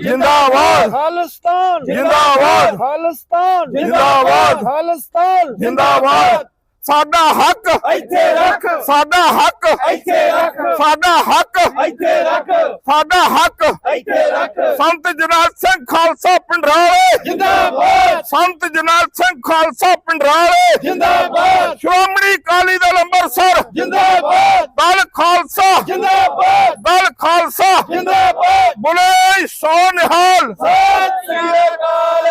ਜਿੰਦਾਬਾਦ। ਖਾਲਿਸਤਾਨ। ਜਿੰਦਾਬਾਦ। ਖਾਲਿਸਤਾਨ। ਜਿੰਦਾਬਾਦ। ਖਾਲਿਸਤਾਨ। ਜਿੰਦਾਬਾਦ। ਸਾਡਾ ਹੱਕ ਇੱਥੇ ਰੱਖ। ਸਾਡਾ ਹੱਕ ਇੱਥੇ ਰੱਖ। ਸਾਡਾ ਹੱਕ ਇੱਥੇ ਰੱਖ। ਸਾਡਾ ਹੱਕ ਇੱਥੇ ਰੱਖ। ਸੰਤ ਜਰਨੈਲ ਸਿੰਘ ਖਾਲਸਾ ਪਿੰਡਰਾਲੇ। ਜਿੰਦਾਬਾਦ। ਸੰਤ ਜਰਨੈਲ ਸਿੰਘ ਖਾਲਸਾ ਪਿੰਡਰਾਲੇ। ਜਿੰਦਾਬਾਦ। ਸ਼੍ਰੋਮਣੀ ਅਕਾਲੀ ਦਲ ਅੰਮ੍ਰਿਤਸਰ। ਜਿੰਦਾਬਾਦ। ਦਲ ਖਾਲਸਾ। ਜਿੰਦਾਬਾਦ। ਦਲ ਖਾਲਸਾ। ਜਿੰਦਾਬਾਦ। ਬੁਲੇ ਸੋ ਨਿਹਾਲ। ਸਤਿ ਸ੍ਰੀ ਅਕਾਲ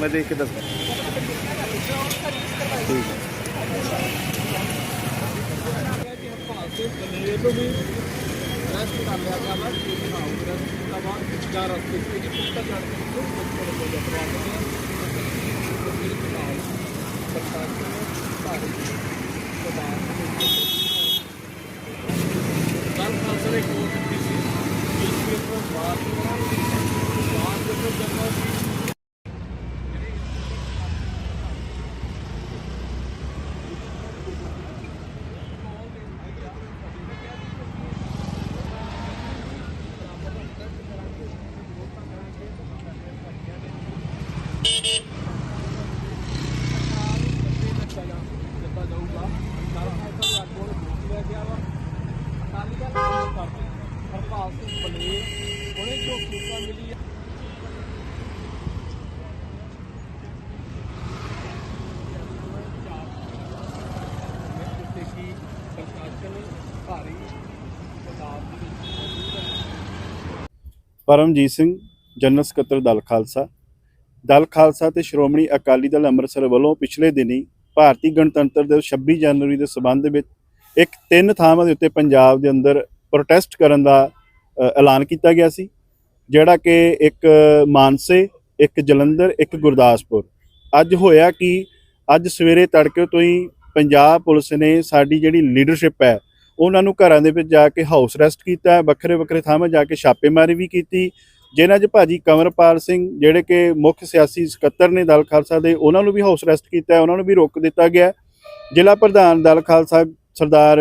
मैं देख के दस ठीक है सरकार ਮੈਂ ਦੇਖ ਕੇ ਦੱਸ ਠੀਕ ਪਰਮਜੀਤ ਸਿੰਘ, ਜਨਰਲ ਸਕੱਤਰ ਦਲ ਖਾਲਸਾ। ਦਲ ਖਾਲਸਾ ਤੇ ਸ਼੍ਰੋਮਣੀ ਅਕਾਲੀ ਦਲ ਅੰਮ੍ਰਿਤਸਰ ਵੱਲੋਂ ਪਿਛਲੇ ਦਿਨੀ ਭਾਰਤੀ ਗਣਤੰਤਰ ਦਿਵਸ 26 ਜਨਵਰੀ ਦੇ ਸਬੰਧ ਵਿੱਚ ਇੱਕ ਤਿੰਨ ਥਾਵਾਂ ਦੇ ਉੱਤੇ ਪੰਜਾਬ ਦੇ ਅੰਦਰ ਪ੍ਰੋਟੈਸਟ ਕਰਨ ਦਾ ਐਲਾਨ ਕੀਤਾ ਗਿਆ ਸੀ। ਜਿਹੜਾ ਕਿ ਇੱਕ ਮਾਨਸੇ, ਇੱਕ ਜਲੰਧਰ, ਇੱਕ ਗੁਰਦਾਸਪੁਰ। ਅੱਜ ਹੋਇਆ ਕਿ, ਅੱਜ ਸਵੇਰੇ ਤੜਕੇ ਤੋਂ ਹੀ ਪੰਜਾਬ ਪੁਲਿਸ ਨੇ ਸਾਡੀ ਜਿਹੜੀ ਲੀਡਰਸ਼ਿਪ ਹੈ, ਉਹਨਾਂ ਨੂੰ ਘਰਾਂ ਦੇ ਵਿੱਚ ਜਾ ਕੇ ਹਾਊਸ ਅਰੈਸਟ ਕੀਤਾ, ਵੱਖਰੇ ਵੱਖਰੇ ਥਾਵਾਂ ਜਾ ਕੇ ਛਾਪੇਮਾਰੀ ਵੀ ਕੀਤੀ। ਜਿਨ੍ਹਾਂ 'ਚ ਭਾਜੀ ਕੰਵਰਪਾਲ ਸਿੰਘ ਜਿਹੜੇ ਕਿ ਮੁੱਖ ਸਿਆਸੀ ਸਕੱਤਰ ਨੇ ਦਲ ਖਾਲਸਾ ਦੇ, ਉਹਨਾਂ ਨੂੰ ਵੀ ਹਾਊਸ ਅਰੈਸਟ ਕੀਤਾ, ਉਹਨਾਂ ਨੂੰ ਵੀ ਰੋਕ ਦਿੱਤਾ ਗਿਆ। ਜ਼ਿਲ੍ਹਾ ਪ੍ਰਧਾਨ ਦਲ ਖਾਲਸਾ ਸਰਦਾਰ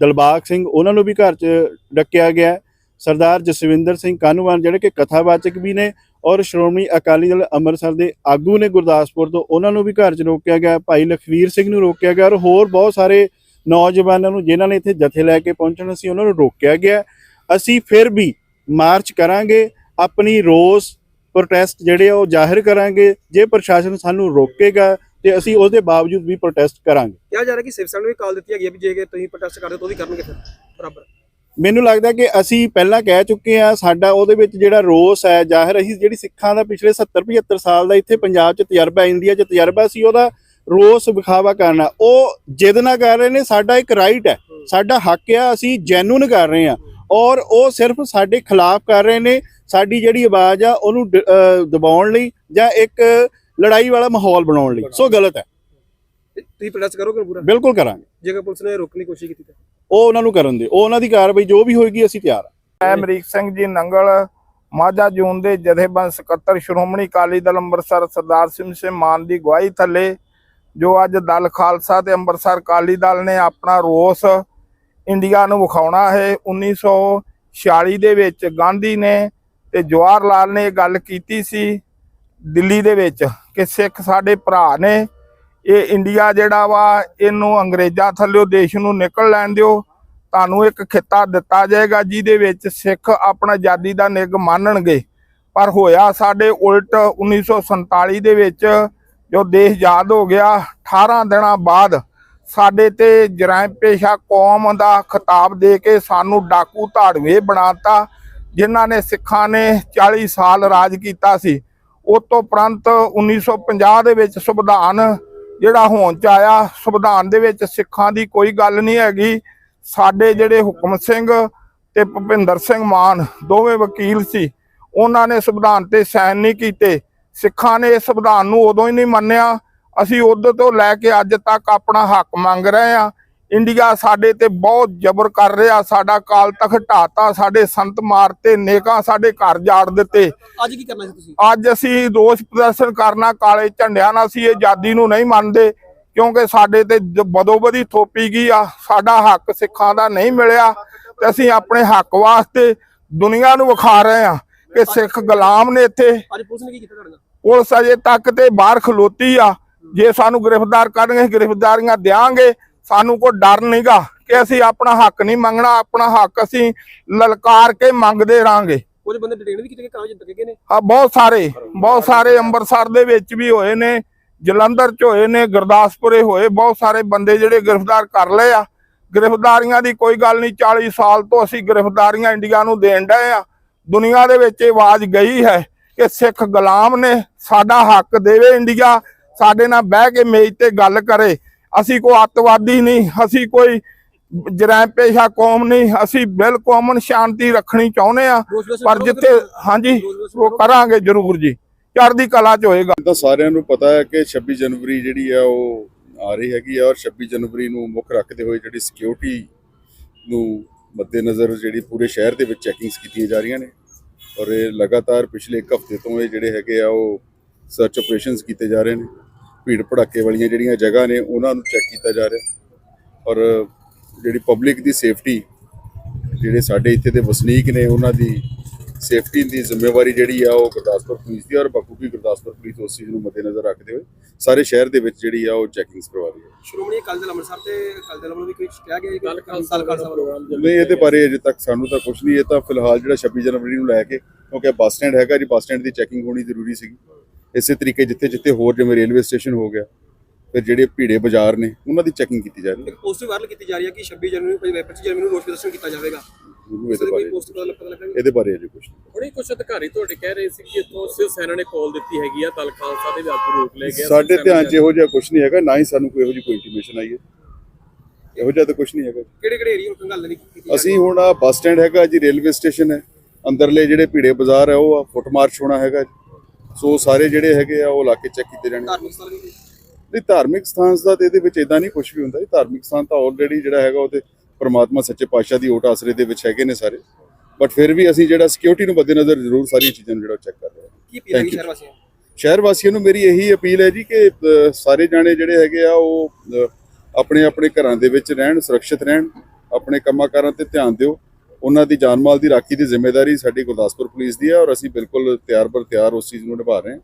ਦਲਬਾਗ ਸਿੰਘ, ਉਹਨਾਂ ਨੂੰ ਵੀ ਘਰ 'ਚ ਡੱਕਿਆ ਗਿਆ। ਸਰਦਾਰ ਜਸਵਿੰਦਰ ਸਿੰਘ ਕਾਨੂੰਵਾਨ ਜਿਹੜੇ ਕਿ ਕਥਾਵਾਚਕ ਵੀ ਨੇ ਔਰ ਸ਼੍ਰੋਮਣੀ ਅਕਾਲੀ ਦਲ ਅੰਮ੍ਰਿਤਸਰ ਦੇ ਆਗੂ ਨੇ ਗੁਰਦਾਸਪੁਰ ਤੋਂ ਉਹਨਾਂ ਨੂੰ ਵੀ ਘਰ 'ਚ ਰੋਕਿਆ ਗਿਆ, ਭਾਈ ਲਖਵੀਰ ਸਿੰਘ ਨੂੰ ਰੋਕਿਆ ਗਿਆ ਔਰ ਹੋਰ ਬਹੁਤ ਸਾਰੇ ਨੌਜਵਾਨਾਂ ਨੂੰ ਜਿਨ੍ਹਾਂ ਨੇ ਇੱਥੇ ਜਥੇ ਲੈ ਕੇ ਪਹੁੰਚਣਾ ਸੀ ਉਹਨਾਂ ਨੂੰ ਰੋਕਿਆ ਗਿਆ। ਅਸੀਂ ਫਿਰ ਵੀ ਮਾਰਚ ਕਰਾਂਗੇ, ਆਪਣੀ ਰੋਸ ਪ੍ਰੋਟੈਸਟ ਜਿਹੜੇ ਆ ਉਹ ਜ਼ਾਹਿਰ ਕਰਾਂਗੇ, ਜੇ ਪ੍ਰਸ਼ਾਸਨ ਸਾਨੂੰ ਰੋਕੇਗਾ ਤੇ ਅਸੀਂ ਉਹਦੇ ਬਾਵਜੂਦ ਵੀ ਪ੍ਰੋਟੈਸਟ ਕਰਾਂਗੇ। ਕਿਹਾ ਜਾ ਰਿਹਾ ਕਿ ਸਿਵ ਸੈਨਾ ਨੂੰ ਵੀ ਕਾਲ ਦਿੱਤੀ ਹੈਗੀ ਹੈ ਵੀ ਜੇ ਤੁਸੀਂ ਪ੍ਰੋਟੈਸਟ ਕਰਦੇ ਹੋ ਤਾਂ ਉਹ ਵੀ ਕਰਨਗੇ ਫਿਰ, ਬਰਾਬਰ। ਮੈਨੂੰ ਲੱਗਦਾ ਕਿ ਅਸੀਂ ਪਹਿਲਾਂ ਕਹਿ ਚੁੱਕੇ ਆ ਸਾਡਾ ਉਹਦੇ ਵਿੱਚ ਜਿਹੜਾ ਰੋਸ ਹੈ ਜ਼ਾਹਿਰ ਅਸੀਂ ਜਿਹੜੀ ਸਿੱਖਾਂ ਦਾ ਪਿਛਲੇ 70 75 ਸਾਲ ਦਾ ਇੱਥੇ ਪੰਜਾਬ 'ਚ ਤਜਰਬਾ ਇੰਡੀਆ 'ਚ ਤਜਰਬਾ ਸੀ ਉਹਦਾ ਰੋਸ ਵਿਖਾਵਾ ਕਰਨਾ ਉਹ ਜਿੱਦ ਨਾ ਕਰ ਰਹੇ ਨੇ ਸਾਡਾ ਇੱਕ ਰਾਈਟ ਹੈ। ਸਾਡਾ ਹੱਕ ਆ ਅਸੀਂ ਜੈਨੂਨ ਕਰ ਰਹੇ ਆ ਔਰ ਉਹ ਸਿਰਫ ਸਾਡੇ ਖਿਲਾਫ ਕਰ ਰਹੇ ਨੇ ਸਾਡੀ ਜਿਹੜੀ ਆਵਾਜ਼ ਆ ਉਹਨੂੰ ਦਬਾਉਣ ਲਈ ਜਾਂ ਇੱਕ ਲੜਾਈ ਵਾਲਾ ਮਾਹੌਲ ਬਣਾਉਣ ਲਈ। ਸੋ ਗਲਤ ਹੈ। ਤੁਸੀਂ ਪ੍ਰੋਟੈਸਟ ਕਰੋਗੇ ਪੂਰਾ? ਬਿਲਕੁਲ ਕਰਾਂਗੇ। ਜੇਕਰ ਪੁਲਿਸ ਨੇ ਰੋਕਣ ਦੀ ਕੋਸ਼ਿਸ਼ ਕੀਤੀ ਤਾਂ? ਉਹ ਉਹਨਾਂ ਨੂੰ ਕਰਨ ਦੇ, ਉਹ ਉਹਨਾਂ ਦੀ ਕਾਰਵਾਈ ਜੋ ਵੀ ਹੋਏਗੀ ਅਸੀਂ ਤਿਆਰ ਹਾਂ। ਮੈਂ ਅਮਰੀਕ ਸਿੰਘ ਜੀ ਨੰਗਲ, ਮਾਝਾ ਜੂਨ ਦੇ ਜਥੇਬੰਦ ਸਕੱਤਰ ਸ਼੍ਰੋਮਣੀ ਅਕਾਲੀ ਦਲ ਅੰਮ੍ਰਿਤਸਰ ਸਰਦਾਰ ਸਿੰਘ ਸਿੰਘ ਮਾਨ ਦੀ ਗਵਾਹੀ ਥੱਲੇ, ਜੋ ਅੱਜ ਦਲ ਖਾਲਸਾ ਤੇ ਅੰਮ੍ਰਿਤਸਰ ਅਕਾਲੀ ਦਲ ਨੇ ਆਪਣਾ ਰੋਸ ਇੰਡੀਆ ਨੂੰ ਵਿਖਾਉਣਾ ਹੈ। 1946 ਦੇ ਵਿੱਚ ਗਾਂਧੀ ਨੇ ਤੇ ਜਵਾਹਰ ਲਾਲ ਨੇ ਇਹ ਗੱਲ ਕੀਤੀ ਸੀ ਦਿੱਲੀ ਦੇ ਵਿੱਚ ਕਿ ਸਿੱਖ ਸਾਡੇ ਭਰਾ ਨੇ ਇਹ ਇੰਡੀਆ ਜਿਹੜਾ ਵਾ, ਇਹਨੂੰ ਅੰਗਰੇਜ਼ਾਂ ਥੱਲਿਓ ਦੇਸ਼ ਨੂੰ ਨਿਕਲ ਲੈਣ ਦਿਓ। ਤੁਹਾਨੂੰ ਇੱਕ ਖਿੱਤਾ ਦਿੱਤਾ ਜਾਏਗਾ, ਜਿਹਦੇ ਵਿੱਚ ਸਿੱਖ ਆਪਣਾ ਆਜ਼ਾਦੀ ਦਾ ਨਿੱਘ ਮੰਨਣਗੇ। ਪਰ ਹੋਇਆ ਸਾਡੇ ਉਲਟ 1947 ਦੇ ਵਿੱਚ ਜੋ ਦੇਸ਼ ਆਜ਼ਾਦ ਹੋ ਗਿਆ 18 ਦਿਨਾਂ ਬਾਅਦ ਸਾਡੇ ਤੇ ਜਰਾਇਮ ਪੇਸ਼ਾ ਕੌਮ ਦਾ ਖਿਤਾਬ ਦੇ ਕੇ ਸਾਨੂੰ ਡਾਕੂ ਧਾੜਵੇ ਬਣਾਤਾ, ਜਿਨ੍ਹਾਂ ਨੇ ਸਿੱਖਾਂ ਨੇ 40 ਸਾਲ ਰਾਜ ਕੀਤਾ ਸੀ। ਉਸ ਤੋਂ ਉਪਰੰਤ 1950 ਦੇ ਵਿੱਚ ਸੰਵਿਧਾਨ ਜਿਹੜਾ ਹੋਣ ਚ ਆਇਆ, ਸੰਵਿਧਾਨ ਦੇ ਵਿੱਚ ਸਿੱਖਾਂ ਦੀ ਕੋਈ ਗੱਲ ਨਹੀਂ ਹੈਗੀ। ਸਾਡੇ ਜਿਹੜੇ ਹੁਕਮ ਸਿੰਘ ਤੇ ਭੁਪਿੰਦਰ ਸਿੰਘ ਮਾਨ ਦੋਵੇਂ ਵਕੀਲ ਸੀ, ਉਹਨਾਂ ਨੇ ਸੰਵਿਧਾਨ ਤੇ ਸਾਈਨ ਨਹੀਂ ਕੀਤੇ। ਸਿੱਖਾਂ ਨੇ ਇਸ ਸੰਵਿਧਾਨ ਨੂੰ ਉਦੋਂ ਹੀ ਨਹੀਂ ਮੰਨਿਆ। ਅਸੀਂ ਉਦੋਂ ਤੋਂ ਲੈ ਕੇ ਅੱਜ ਤੱਕ ਆਪਣਾ ਹੱਕ ਮੰਗ ਰਹੇ ਆ ਇੰਡੀਆ ਸਾਡੇ ਤੇ ਬਹੁਤ ਜ਼ਬਰ ਕਰ ਰਿਹਾ ਸਾਡਾ ਕਾਲ ਤੱਕ ਢਾਤਾ ਸਾਡੇ ਸੰਤ ਮਾਰਤੇ ਨੇਕਾਂ ਸਾਡੇ ਘਰ ਜਾੜ ਦਿੱਤੇ। ਅੱਜ ਕੀ ਕਰਨਾ ਸੀ ਤੁਸੀਂ? ਅੱਜ ਅਸੀਂ ਰੋਸ ਪ੍ਰਦਰਸ਼ਨ ਕਰਨਾ ਕਾਲੇ ਝੰਡਿਆਂ ਨਾਲ ਇਹ ਆਜ਼ਾਦੀ ਨੂੰ ਨਹੀਂ ਮੰਨਦੇ ਕਿਉਂਕਿ ਸਾਡੇ ਤੇ ਬਦੋਬਦੀ ਥੋਪੀ ਗਈ ਆ ਸਾਡਾ ਹੱਕ ਸਿੱਖਾਂ ਦਾ ਨਹੀਂ ਮਿਲਿਆ ਤੇ ਅਸੀਂ ਆਪਣੇ ਹੱਕ ਵਾਸਤੇ ਦੁਨੀਆ ਨੂੰ ਵਿਖਾ ਰਹੇ ਆ ਕਿ ਸਿੱਖ ਗੁਲਾਮ ਨੇ ਇੱਥੇ ਅੱਜ ਪੁਲਿਸ ਨੇ ਕੀ ਕੀਤਾ ਤੁਹਾਡੇ ਨਾਲ? ਪੁਲਿਸ ਅਜੇ ਤੱਕ ਤੇ ਬਾਹਰ ਖਲੋਤੀ ਆ ਜੇ ਸਾਨੂੰ ਗ੍ਰਿਫਤਾਰ ਕਰਨਗੇ ਗ੍ਰਿਫਤਾਰੀਆਂ ਦਿਆਂਗੇ ਸਾਨੂੰ ਕੋਈ ਡਰ ਨਹੀਂਗਾ ਕਿ ਅਸੀਂ ਆਪਣਾ ਹੱਕ ਨਹੀਂ ਮੰਗਣਾ ਆਪਣਾ ਹੱਕ ਅਸੀਂ ਲਲਕਾਰ ਕੇ ਮੰਗਦੇ ਰਾਂਗੇ। ਕੁਝ ਬੰਦੇ ਡਿਟੇਨ ਵੀ ਕੀਤੇ ਗਏ ਕਾਗਜ਼ ਦਿੱਤੇ ਗਏ ਨੇ? ਆ ਬਹੁਤ ਸਾਰੇ ਬਹੁਤ ਸਾਰੇ ਅੰਮ੍ਰਿਤਸਰ ਦੇ ਵਿੱਚ ਵੀ ਹੋਏ ਨੇ ਜਲੰਧਰ ਚ ਹੋਏ ਨੇ ਗੁਰਦਾਸਪੁਰੇ ਹੋਏ ਬਹੁਤ ਸਾਰੇ ਬੰਦੇ ਜਿਹੜੇ ਗ੍ਰਿਫਤਾਰ ਕਰ ਲਏ ਆ। ਗ੍ਰਿਫਤਾਰੀਆਂ ਦੀ ਕੋਈ ਗੱਲ ਨਹੀਂ 40 ਸਾਲ ਤੋਂ ਅਸੀਂ ਗ੍ਰਿਫਤਾਰੀਆਂ ਇੰਡੀਆ ਨੂੰ ਦੇਣ ਡਏ ਆ। ਦੁਨੀਆ ਦੇ ਵਿੱਚ ਆਵਾਜ਼ ਗਈ ਹੈ ਕਿ ਸਿੱਖ ਗੁਲਾਮ ਨੇ ਸਾਡਾ ਹੱਕ ਦੇਵੇ ਇੰਡੀਆ ਸਾਡੇ ਨਾਲ ਬਹਿ ਕੇ ਮੇਜ਼ ਤੇ ਗੱਲ ਕਰੇ। ਅਸੀਂ ਕੋਈ ਅੱਤਵਾਦੀ ਨਹੀਂ ਅਸੀਂ ਕੋਈ ਜਰਾਇਮ ਪੇਸ਼ਾ ਕੌਮ ਨਹੀਂ ਅਸੀਂ ਬਿਲਕੁਲ ਅਮਨ ਸ਼ਾਂਤੀ ਰੱਖਣੀ ਚਾਹੁੰਦੇ ਆ ਪਰ ਜਿੱਥੇ? ਹਾਂਜੀ ਉਹ ਕਰਾਂਗੇ ਜ਼ਰੂਰ ਜੀ। ਚੜ੍ਹਦੀ ਕਲਾ ਚ ਹੋਏਗਾ। ਤਾਂ ਸਾਰਿਆਂ ਨੂੰ ਪਤਾ ਹੈ ਕਿ 26 ਜਨਵਰੀ ਜਿਹੜੀ ਆ ਉਹ ਆ ਰਹੀ ਹੈਗੀ ਆ ਔਰ 26 ਜਨਵਰੀ ਨੂੰ ਮੁੱਖ ਰੱਖਦੇ ਹੋਏ ਜਿਹੜੀ ਸਿਕਿਉਰਿਟੀ ਨੂੰ ਮੱਦੇਨਜ਼ਰ ਜਿਹੜੀ ਪੂਰੇ ਸ਼ਹਿਰ ਦੇ ਵਿੱਚ ਚੈਕਿੰਗਸ ਕੀਤੀਆਂ ਜਾ ਰਹੀਆਂ ਨੇ ਔਰ ਇਹ ਲਗਾਤਾਰ ਪਿਛਲੇ ਇੱਕ ਹਫ਼ਤੇ ਤੋਂ ਇਹ ਜਿਹੜੇ ਹੈਗੇ ਆ ਉਹ ਸਰਚ ਆਪਰੇਸ਼ਨਸ ਕੀਤੇ ਜਾ ਰਹੇ ਨੇ। ਭੀੜ ਭੜੱਕੇ ਵਾਲੀਆਂ ਜਿਹੜੀਆਂ ਜਗ੍ਹਾ ਨੇ ਉਹਨਾਂ ਨੂੰ ਚੈੱਕ ਕੀਤਾ ਜਾ ਰਿਹਾ। ਔਰ ਜਿਹੜੀ ਪਬਲਿਕ ਦੀ ਸੇਫਟੀ ਜਿਹੜੇ ਸਾਡੇ ਇੱਥੇ ਦੇ ਵਸਨੀਕ ਨੇ ਉਹਨਾਂ ਦੀ ਸੇਫਟੀ ਦੀ ਜ਼ਿੰਮੇਵਾਰੀ ਜਿਹੜੀ ਆ ਉਹ ਗੁਰਦਾਸਪੁਰ ਪੁਲਿਸ ਦੀ ਔਰ ਬਖੂਬੀ ਗੁਰਦਾਸਪੁਰ ਪੁਲਿਸ ਉਸ ਚੀਜ਼ ਨੂੰ ਮੱਦੇਨਜ਼ਰ ਰੱਖਦੇ ਹੋਏ ਸਾਰੇ ਸ਼ਹਿਰ ਦੇ ਵਿੱਚ ਜਿਹੜੀ ਆ ਉਹ ਚੈਕਿੰਗਸ ਕਰਵਾ ਰਹੀ ਹੈ ਸ਼੍ਰੋਮਣੀ ਅਕਾਲੀ ਦਲ ਅੰਮ੍ਰਿਤਸਰ ਤੇ ਅਕਾਲੀ ਦਲ ਵੱਲੋਂ ਵੀ ਕੋਈ ਕਿਹਾ ਗਿਆ ਕਿ ਖਾਲਸਾ ਖਾਲਸਾ ਵੱਲੋਂ ਨਹੀਂ ਇਹਦੇ ਬਾਰੇ ਅਜੇ ਤੱਕ ਸਾਨੂੰ ਤਾਂ ਕੁਝ ਨਹੀਂ ਇਹ ਤਾਂ ਫਿਲਹਾਲ ਜਿਹੜਾ 26 ਜਨਵਰੀ ਨੂੰ ਲੈ ਕੇ ਕਿਉਂਕਿ ਬੱਸ ਸਟੈਂਡ ਹੈਗਾ ਜੀ ਬੱਸ ਸਟੈਂਡ ਦੀ ਚੈਕਿੰਗ ਹੋਣੀ ਜ਼ਰੂਰੀ ਸੀਗੀ। ਇਸੇ ਤਰੀਕੇ ਜਿੱਥੇ ਜਿੱਥੇ ਹੋਰ ਜਿਵੇਂ ਰੇਲਵੇ ਸਟੇਸ਼ਨ ਹੋ ਗਿਆ ਫਿਰ ਜਿਹੜੇ ਭੀੜੇ ਬਾਜ਼ਾਰ ਨੇ ਉਹਨਾਂ ਦੀ ਚੈਕਿੰਗ ਕੀਤੀ ਜਾ ਰਹੀ ਹੈ ਪੋਸਟ ਵਾਇਰਲ ਕੀਤੀ ਜਾ ਰਹੀ ਹੈ ਕਿ 26 ਜਨਵਰੀ ਨੂੰ 25 ਜਨਵਰੀ ਨੂੰ ਰੋਸ ਪ੍ਰਦਰਸ਼ਨ ਕੀਤਾ ਜਾਵੇਗਾ। ਇਹਦੇ ਬਾਰੇ ਪੋਸਟ ਪਤਾ ਲੱਗ- ਪਤਾ ਲੱਗਾ ਇਹਦੇ ਬਾਰੇ ਅਜੇ ਕੁਝ ਨਹੀਂ। ਹੁਣੇ ਕੁਝ ਅਧਿਕਾਰੀ ਤੁਹਾਡੇ ਕਹਿ ਰਹੇ ਸੀ ਕਿ ਇੱਥੋਂ ਸਿਵ ਸੈਨਾ ਨੇ ਕਾਲ ਦਿੱਤੀ ਹੈਗੀ ਆ ਦਲ ਖਾਲਸਾ ਦੇ ਆਗੂ ਰੋਕ ਲਏ ਗਏ ਆ। ਸਾਡੇ ਧਿਆਨ 'ਚ ਇਹੋ ਜਿਹਾ ਕੁਝ ਨਹੀਂ ਹੈਗਾ ਨਾ ਹੀ ਸਾਨੂੰ ਕੋਈ ਇਹੋ ਜਿਹੀ ਕੋਈ ਇੰਟੀਮੇਸ਼ਨ ਆਈ ਹੈ। ਇਹੋ ਜਿਹਾ ਤਾਂ ਕੁਝ ਨਹੀਂ ਹੈਗਾ। ਕਿਹੜੇ ਕਿਹੜੇ ਏਰੀਆ ਨੂੰ ਕੰਗਾਲ ਨਹੀਂ ਕੀਤੀ ਅਸੀਂ ਹੁਣ ਆ ਬੱਸ ਸਟੈਂਡ ਹੈਗਾ ਜੀ ਰੇਲਵੇ ਸਟੇਸ਼ਨ ਹੈ। ਅੰਦਰਲੇ ਜਿਹੜੇ ਭੀੜੇ ਬਾਜ਼ਾਰ ਹੈ ਉਹ ਆ ਫੁੱਟ ਮਾਰਚ ਹੋਣਾ ਹੈਗਾ ਜੀ। ਸੋ ਸਾਰੇ ਜਿਹੜੇ ਹੈਗੇ ਆ ਉਹ ਇਲਾਕੇ ਚੈੱਕ ਕੀਤੇ ਜਾਣੇ ਧਾਰਮਿਕ ਸਥਲ ਵੀ ਨਹੀਂ ਧਾਰਮਿਕ ਸਥਾਨ ਦਾ ਤੇ ਇਹਦੇ ਵਿੱਚ ਇਦਾਂ ਨਹੀਂ ਕੁਝ ਵੀ ਹੁੰਦਾ ਜੀ। ਧਾਰਮਿਕ ਸਥਾਨ ਤਾਂ ਆਲਰੇਡੀ ਜਿਹੜਾ ਹੈਗਾ ਉਹ ਤੇ ਪ੍ਰਮਾਤਮਾ ਸੱਚੇ ਪਾਤਸ਼ਾਹ ਦੀ ਓਟ ਆਸਰੇ ਦੇ ਵਿੱਚ ਹੈਗੇ ਨੇ ਸਾਰੇ। ਬਟ ਫਿਰ ਵੀ ਅਸੀਂ ਜਿਹੜਾ ਸਿਕਿਉਰਿਟੀ ਨੂੰ ਮੱਦੇਨਜ਼ਰ ਜ਼ਰੂਰ ਸਾਰੀਆਂ ਚੀਜ਼ਾਂ ਨੂੰ ਜਿਹੜਾ ਚੈੱਕ ਕਰ ਰਹੇ ਹਾਂ। ਕੀ Thank you. ਸ਼ਹਿਰ ਵਾਸੀਆਂ? ਸ਼ਹਿਰ ਵਾਸੀਆਂ ਨੂੰ ਮੇਰੀ ਇਹੀ ਅਪੀਲ ਹੈ ਜੀ ਕਿ ਸਾਰੇ ਜਾਣੇ ਜਿਹੜੇ ਹੈਗੇ ਆ ਉਹ ਆਪਣੇ ਆਪਣੇ ਘਰਾਂ ਦੇ ਵਿੱਚ ਰਹਿਣ ਸੁਰੱਖਿਅਤ ਰਹਿਣ। ਆਪਣੇ ਕੰਮਾਂ ਕਾਰਾਂ ਤੇ ਧਿਆਨ ਦਿਓ। ਉਹਨਾਂ ਦੀ ਜਾਨ ਮਾਲ ਦੀ ਰਾਖੀ ਦੀ ਜ਼ਿੰਮੇਵਾਰੀ ਸਾਡੀ ਗੁਰਦਾਸਪੁਰ ਪੁਲਿਸ ਦੀ ਹੈ ਔਰ ਅਸੀਂ ਬਿਲਕੁਲ ਤਿਆਰ ਬਰ ਤਿਆਰ ਉਸ ਚੀਜ਼ ਨੂੰ ਨਿਭਾ ਰਹੇ ਹਾਂ।